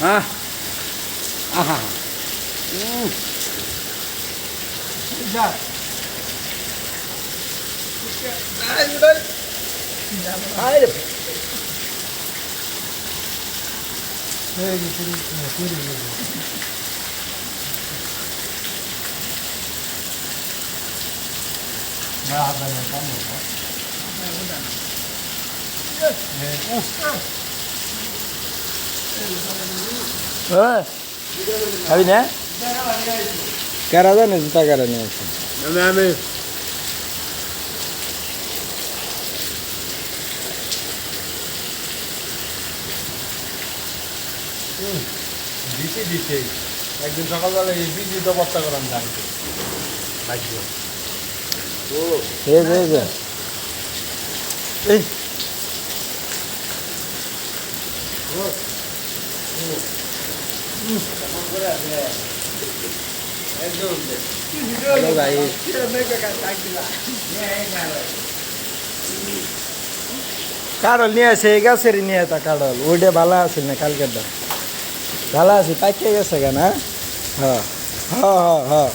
啊，啊哈，嗯，一下，来，来。哎，你这里，你这个。那咱们干点啥？干？哎，খাবি না? কারা জানে জুতা কারা নিয়ে আসে আমি দিছি দিছি একদিন সকালবেলা এই বিজি তো বস্তা করাম জানতে ভাগ্য এই যে এই যে। এই। হ্যালো ভাই কারল নিয়ে আসে, এই গাছের নিয়ে তা কারল ওইটা ভালো আছে না কালকের দাম ভালো আছে, পাইকে গেছে কেন হ্যাঁ? হ্যাঁ হ্যাঁ হ্যাঁ।